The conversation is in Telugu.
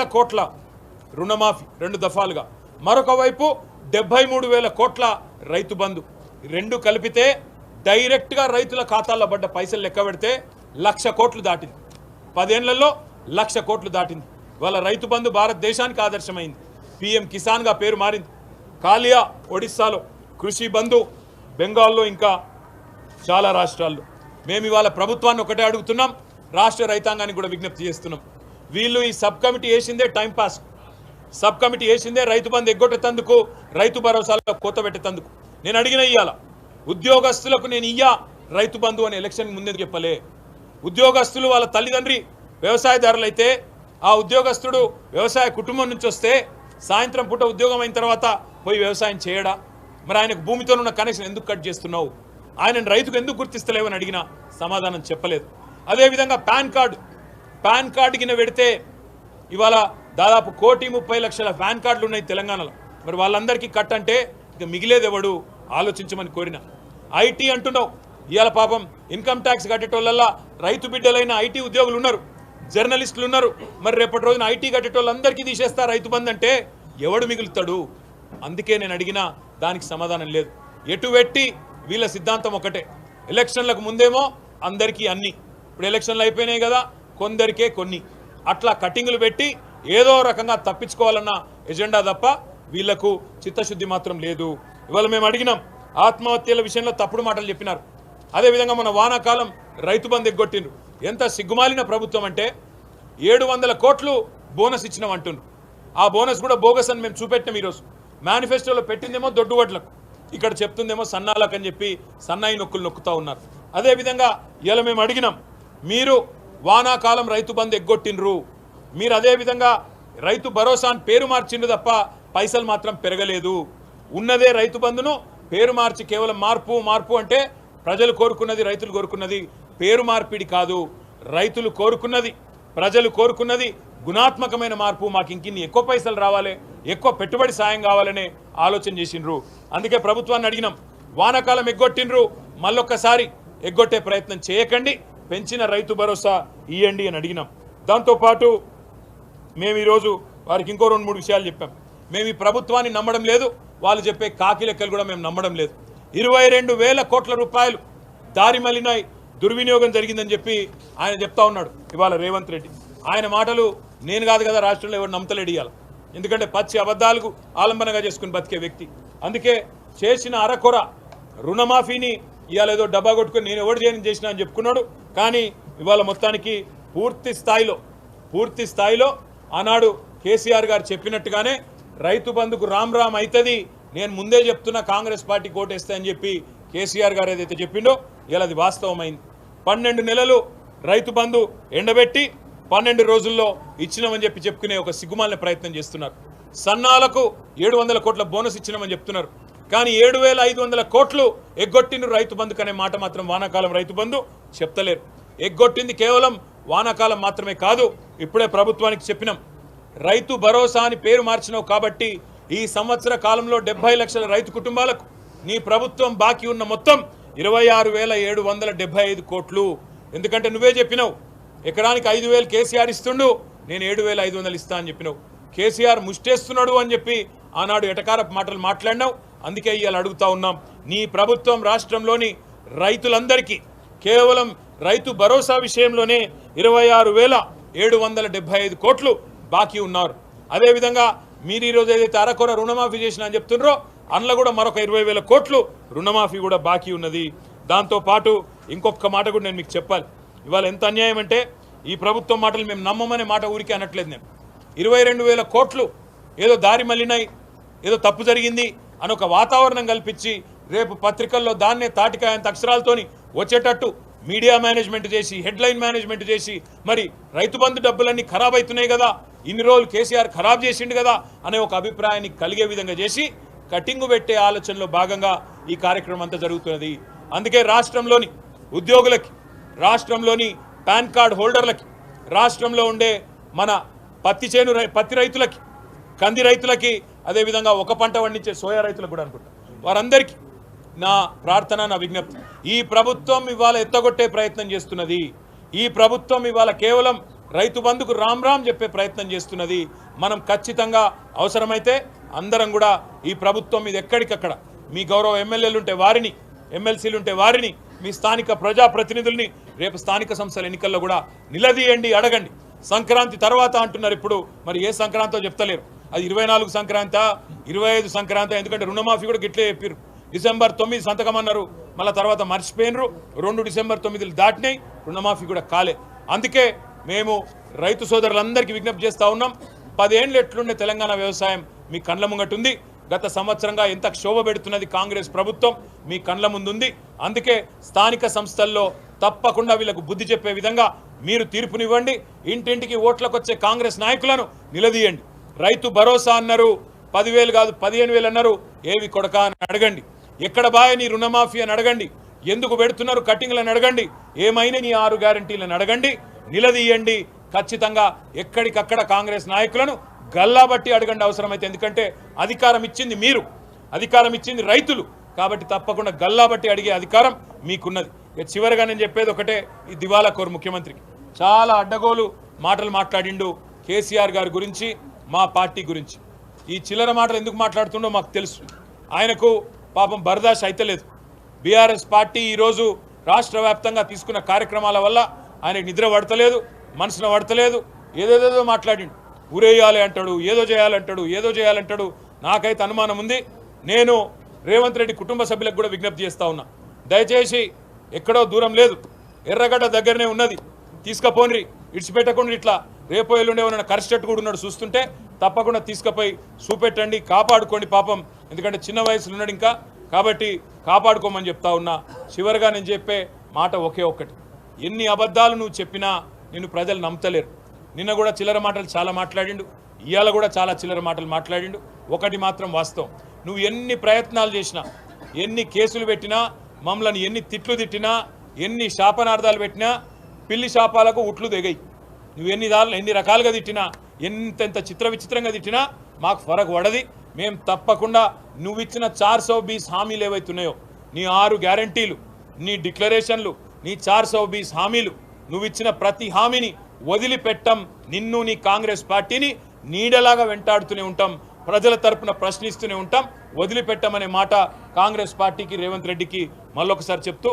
వేల కోట్ల రుణమాఫీ రెండు దఫాలుగా. మరొక వైపు డెబ్బై మూడు వేల కోట్ల రైతు బంధు. రెండు కలిపితే డైరెక్ట్గా రైతుల ఖాతాల్లో పడ్డ పైసలు లెక్క పెడితే లక్ష కోట్లు దాటింది. పదేళ్ళలో లక్ష కోట్లు దాటింది. వాళ్ళ రైతు బంధు భారతదేశానికి ఆదర్శమైంది. పిఎం కిసాన్గా పేరు మారింది. కాలియా ఒడిస్సాలో కృషి బంధు బెంగాల్లో ఇంకా చాలా రాష్ట్రాల్లో. మేము ఇవాళ ప్రభుత్వాన్ని ఒకటే అడుగుతున్నాం. రాష్ట్ర రైతాంగానికి కూడా విజ్ఞప్తి చేస్తున్నాం. వీళ్ళు ఈ సబ్ కమిటీ వేసిందే టైంపాస్ సబ్ కమిటీ వేసిందే రైతు బంధు ఎగ్గొట్టేందుకు రైతు భరోసాలో కోత పెట్టేందుకు నేను అడిగిన ఇయ్యాల ఉద్యోగస్తులకు నేను ఇయ్యా రైతు బంధు అని ఎలక్షన్ ముందే చెప్పలే? ఉద్యోగస్తులు వాళ్ళ తల్లిదండ్రి వ్యవసాయదారులైతే ఆ ఉద్యోగస్తుడు వ్యవసాయ కుటుంబం నుంచి వస్తే సాయంత్రం పూట ఉద్యోగం అయిన తర్వాత పోయి వ్యవసాయం చేయడా? మరి ఆయనకు భూమితో ఉన్న కనెక్షన్ ఎందుకు కట్ చేస్తున్నావు? ఆయనను రైతుకు ఎందుకు గుర్తిస్తలేవని అడిగినా సమాధానం చెప్పలేదు. అదేవిధంగా పాన్ కార్డు పాన్ కార్డు కింద పెడితే ఇవాళ దాదాపు కోటి ముప్పై లక్షల పాన్ కార్డులు ఉన్నాయి తెలంగాణలో. మరి వాళ్ళందరికీ కట్ అంటే ఇక మిగిలేది ఎవడు? ఆలోచించమని కోరిన. ఐటీ అంటున్నావు. ఇవాళ పాపం ఇన్కమ్ ట్యాక్స్ కట్టేటోళ్ళల్లా రైతు బిడ్డలైన ఐటీ ఉద్యోగులు ఉన్నారు. జర్నలిస్టులు ఉన్నారు. మరి రేపటి రోజున ఐటీ కట్టేటోళ్ళందరికీ తీసేస్తా రైతు బంద్ అంటే ఎవడు మిగులుతాడు? అందుకే నేను అడిగినా దానికి సమాధానం లేదు. ఎటు పెట్టి వీళ్ళ సిద్ధాంతం ఒకటే. ఎలక్షన్లకు ముందేమో అందరికీ అన్ని. ఇప్పుడు ఎలక్షన్లు అయిపోయినాయి కదా. కొందరికే కొన్ని. అట్లా కటింగులు పెట్టి ఏదో రకంగా తప్పించుకోవాలన్న ఎజెండా తప్ప వీళ్ళకు చిత్తశుద్ధి మాత్రం లేదు. ఇవాళ మేము అడిగినాం ఆత్మహత్యల విషయంలో తప్పుడు మాటలు చెప్పినారు. అదేవిధంగా మన వానాకాలం రైతు బంద్ ఎగ్గొట్టిండ్రు. ఎంత సిగ్గుమాలిన ప్రభుత్వం అంటే ఏడు వందల కోట్లు బోనస్ ఇచ్చినాం అంటుండ్రు. ఆ బోనస్ కూడా బోగస్ అని మేము చూపెట్టాం ఈరోజు. మేనిఫెస్టోలో పెట్టిందేమో దొడ్డువడ్లకు ఇక్కడ చెప్తుందేమో సన్నాలకు అని చెప్పి సన్నాయి నొక్కులు నొక్కుతూ ఉన్నారు. అదేవిధంగా ఇలా మేము అడిగినాం మీరు వానాకాలం రైతు బంద్ ఎగ్గొట్టిండ్రు. మీరు అదేవిధంగా రైతు భరోసా అని పేరు మార్చిండ్రు తప్ప పైసలు మాత్రం పెరగలేదు. ఉన్నదే రైతు బంధును పేరు మార్చి కేవలం మార్పు మార్పు అంటే ప్రజలు కోరుకున్నది రైతులు కోరుకున్నది పేరు మార్పిడి కాదు. రైతులు కోరుకున్నది ప్రజలు కోరుకున్నది గుణాత్మకమైన మార్పు. మాకు ఇంకిన్ని ఎక్కువ పైసలు రావాలి ఎక్కువ పెట్టుబడి సాయం కావాలనే ఆలోచన చేసిండ్రు. అందుకే ప్రభుత్వాన్ని అడిగినాం వానాకాలం ఎగ్గొట్టిండ్రు మళ్ళొక్కసారి ఎగ్గొట్టే ప్రయత్నం చేయకండి. పెంచిన రైతు భరోసా ఇయ్యండి అని అడిగినాం. దాంతోపాటు మేము ఈరోజు వారికి ఇంకో రెండు మూడు విషయాలు చెప్పాం. మేము ఈ ప్రభుత్వాన్ని నమ్మడం లేదు వాళ్ళు చెప్పే కాకి కూడా మేము నమ్మడం లేదు. ఇరవై రెండు వేల కోట్ల రూపాయలు దారి మళ్ళినాయి దుర్వినియోగం జరిగిందని చెప్పి ఆయన చెప్తా ఉన్నాడు ఇవాళ రేవంత్ రెడ్డి. ఆయన మాటలు నేను కాదు కదా రాష్ట్రంలో ఎవరు నమ్మతలేడు ఎందుకంటే పచ్చి అబద్ధాలకు ఆలంబనగా చేసుకుని బతికే వ్యక్తి. అందుకే చేసిన అరకొర రుణమాఫీని ఇవాళ ఏదో డబ్బా కొట్టుకుని నేను ఎవడు చేయని చేసినా అని చెప్పుకున్నాడు. కానీ ఇవాళ మొత్తానికి పూర్తి స్థాయిలో పూర్తి స్థాయిలో ఆనాడు కేసీఆర్ గారు చెప్పినట్టుగానే రైతు బంధుకు రామ్ రామ్ అవుతుంది నేను ముందే చెప్తున్నా కాంగ్రెస్ పార్టీ కోటేస్తే అని చెప్పి కేసీఆర్ గారు ఏదైతే చెప్పిండో ఇలా అది వాస్తవమైంది. పన్నెండు నెలలు రైతు బంధు ఎండబెట్టి పన్నెండు రోజుల్లో ఇచ్చినామని చెప్పి చెప్పుకునే ఒక సిగ్గుమాలిన ప్రయత్నం చేస్తున్నారు. సన్నాలకు ఏడు వందల కోట్ల బోనస్ ఇచ్చినామని చెప్తున్నారు. కానీ ఏడు వేల ఐదు వందల కోట్లు ఎగ్గొట్టిన రైతు బంధుకు అనే మాట మాత్రం వానాకాలం రైతు బంధు చెప్తలేరు. ఎగ్గొట్టింది కేవలం వానాకాలం మాత్రమే కాదు ఇప్పుడే ప్రభుత్వానికి చెప్పినాం. రైతు భరోసా అని పేరు మార్చినావు కాబట్టి ఈ సంవత్సర కాలంలో డెబ్బై లక్షల రైతు కుటుంబాలకు నీ ప్రభుత్వం బాకీ ఉన్న మొత్తం ఇరవై ఆరు వేల ఏడు వందల డెబ్బై ఐదు కోట్లు. ఎందుకంటే నువ్వే చెప్పినావు ఎకరానికి ఐదు వేలు కేసీఆర్ ఇస్తుండు నేను ఏడు వేల ఐదు వందలు ఇస్తా అని చెప్పినావు. కేసీఆర్ ముష్టేస్తున్నాడు అని చెప్పి ఆనాడు ఎటకారపు మాటలు మాట్లాడినావు. అందుకే ఇవాళ అడుగుతా ఉన్నాం. నీ ప్రభుత్వం రాష్ట్రంలోని రైతులందరికీ కేవలం రైతు భరోసా విషయంలోనే ఇరవై ఆరు వేల ఏడు వందల డెబ్బై ఐదు కోట్లు బాకీ ఉన్నారు. అదేవిధంగా మీరు ఈరోజు ఏదైతే అరకొర రుణమాఫీ చేసిన అని చెప్తున్నారో అందులో కూడా మరొక ఇరవై వేల కోట్లు రుణమాఫీ కూడా బాకీ ఉన్నది. దాంతోపాటు ఇంకొక మాట కూడా నేను మీకు చెప్పాలి. ఇవాళ ఎంత అన్యాయం అంటే ఈ ప్రభుత్వం మాటలు మేము నమ్మమనే మాట ఊరికే అనట్లేదు నేను. ఇరవై రెండు వేల కోట్లు ఏదో దారి మళ్ళినాయి ఏదో తప్పు జరిగింది అని ఒక వాతావరణం కల్పించి రేపు పత్రికల్లో దాన్నే తాటికాయంత అక్షరాలతోని వచ్చేటట్టు మీడియా మేనేజ్మెంట్ చేసి హెడ్లైన్ మేనేజ్మెంట్ చేసి మరి రైతు బంధు డబ్బులన్నీ ఖరాబ్ అవుతున్నాయి కదా ఇన్ని రోజులు కేసీఆర్ ఖరాబ్ చేసిండు కదా అనే ఒక అభిప్రాయాన్ని కలిగే విధంగా చేసి కటింగు పెట్టే ఆలోచనలో భాగంగా ఈ కార్యక్రమం అంతా జరుగుతున్నది. అందుకే రాష్ట్రంలోని ఉద్యోగులకి రాష్ట్రంలోని పాన్ కార్డ్ హోల్డర్లకి రాష్ట్రంలో ఉండే మన పత్తి చేను రై- పత్తి రైతులకి కంది రైతులకి అదేవిధంగా ఒక పంట పండించే సోయా రైతులకు కూడా అనుకుంటా. వారందరికీ నా ప్రార్థన నా విజ్ఞప్తి. ఈ ప్రభుత్వం ఇవాళ ఎత్తగొట్టే ప్రయత్నం చేస్తున్నది. ఈ ప్రభుత్వం ఇవాళ కేవలం రైతు బంధుకు రామ్ రామ్ చెప్పే ప్రయత్నం చేస్తున్నది. మనం ఖచ్చితంగా అవసరమైతే అందరం కూడా ఈ ప్రభుత్వం మీద ఎక్కడికక్కడ మీ గౌరవ ఎమ్మెల్యేలు ఉంటే వారిని ఎమ్మెల్సీలు ఉంటే వారిని మీ స్థానిక ప్రజాప్రతినిధుల్ని రేపు స్థానిక సంస్థల ఎన్నికల్లో కూడా నిలదీయండి అడగండి. సంక్రాంతి తర్వాత అంటున్నారు ఇప్పుడు. మరి ఏ సంక్రాంతో చెప్తలేరు. అది ఇరవై నాలుగు సంక్రాంత ఇరవై ఐదు సంక్రాంతి ఎందుకంటే రుణమాఫీ కూడా గిట్లే చెప్పారు డిసెంబర్ తొమ్మిది సంతకం అన్నారు. మళ్ళీ తర్వాత మర్చిపోయినరు. రెండు డిసెంబర్ తొమ్మిదిలు దాటినాయి. రుణమాఫీ కూడా కాలే. అందుకే మేము రైతు సోదరులందరికీ విజ్ఞప్తి చేస్తూ ఉన్నాం. పదేండ్లు ఎట్లుండే తెలంగాణ వ్యవసాయం మీ కండ్ల ముంగటుంది గత సంవత్సరంగా ఎంత క్షోభ పెడుతున్నది కాంగ్రెస్ ప్రభుత్వం మీ కండ్ల ముందుంది. అందుకే స్థానిక సంస్థల్లో తప్పకుండా వీళ్ళకు బుద్ధి చెప్పే విధంగా మీరు తీర్పునివ్వండి. ఇంటింటికి ఓట్లకు వచ్చే కాంగ్రెస్ నాయకులను నిలదీయండి. రైతు భరోసా అన్నారు పదివేలు కాదు పదిహేను వేలు అన్నారు ఏవి కొడక అని అడగండి. ఎక్కడ బాయ నీ రుణమాఫీ అని అడగండి. ఎందుకు పెడుతున్నారు కట్టింగ్లను అడగండి. ఏమైనా నీ ఆరు గ్యారంటీలను అడగండి. నిలదీయండి. ఖచ్చితంగా ఎక్కడికక్కడ కాంగ్రెస్ నాయకులను గల్లాబట్టి అడగండి అవసరమైతే. ఎందుకంటే అధికారం ఇచ్చింది మీరు. అధికారం ఇచ్చింది రైతులు. కాబట్టి తప్పకుండా గల్లాబట్టి అడిగే అధికారం మీకున్నది. ఇక చివరిగా నేను చెప్పేది ఒకటే ఈ దివాలా కోరు ముఖ్యమంత్రికి. చాలా అడ్డగోలు మాటలు మాట్లాడిండు కేసీఆర్ గారి గురించి. మా పార్టీ గురించి. ఈ చిల్లర మాటలు ఎందుకు మాట్లాడుతుండో మాకు తెలుసు. ఆయనకు పాపం బర్దాష్ అయితలేదు బీఆర్ఎస్ పార్టీ ఈరోజు రాష్ట్ర వ్యాప్తంగా తీసుకున్న కార్యక్రమాల వల్ల ఆయనకు నిద్ర పడతలేదు మనసున పడతలేదు ఏదేదేదో మాట్లాడిండు. ఊరేయాలి అంటాడు ఏదో చేయాలంటాడు ఏదో చేయాలంటాడు నాకైతే అనుమానం ఉంది. నేను రేవంత్ రెడ్డి కుటుంబ సభ్యులకు కూడా విజ్ఞప్తి చేస్తా ఉన్నా. దయచేసి ఎక్కడో దూరం లేదు. ఎర్రగడ్డ దగ్గరనే ఉన్నది. తీసుకపోండి ఇడిచిపెట్టకుండా ఇట్లా రేపో ఎల్లుండే ఉన్న కరిస్టెట్ కూడా ఉన్నాడు చూస్తుంటే తప్పకుండా తీసుకుపోయి చూపెట్టండి కాపాడుకోండి పాపం. ఎందుకంటే చిన్న వయసులో ఉన్నాడు ఇంకా. కాబట్టి కాపాడుకోమని చెప్తా ఉన్నా. చివరిగా నేను చెప్పే మాట ఒకే ఒక్కటి. ఎన్ని అబద్ధాలు నువ్వు చెప్పినా నిన్ను ప్రజలు నమ్మతలేరు. నిన్న కూడా చిల్లర మాటలు చాలా మాట్లాడిండు. ఇవాళ కూడా చాలా చిల్లర మాటలు మాట్లాడిండు. ఒకటి మాత్రం వాస్తవం. నువ్వు ఎన్ని ప్రయత్నాలు చేసినా ఎన్ని కేసులు పెట్టినా మమ్మల్ని ఎన్ని తిట్లు తిట్టినా ఎన్ని శాపనార్థాలు పెట్టినా పిల్లి శాపాలకు ఉట్లు దిగాయి నువ్వు ఎన్ని దారులు ఎన్ని రకాలుగా తిట్టినా ఎంతెంత చిత్ర విచిత్రంగా తిట్టినా మాకు ఫరక్ పడది. మేము తప్పకుండా నువ్వు ఇచ్చిన చార్ సౌ బీస్ హామీలు ఏవైతున్నాయో నీ ఆరు గ్యారంటీలు నీ డిక్లరేషన్లు నీ చార్ సౌ బీస్ హామీలు నువ్వు ఇచ్చిన ప్రతి హామీని వదిలిపెట్టం నిన్ను నీ కాంగ్రెస్ పార్టీని నీడలాగా వెంటాడుతూనే ఉంటాం ప్రజల తరపున ప్రశ్నిస్తూనే ఉంటాం వదిలిపెట్టమనే మాట కాంగ్రెస్ పార్టీకి రేవంత్ రెడ్డికి మళ్ళొకసారి చెప్తూ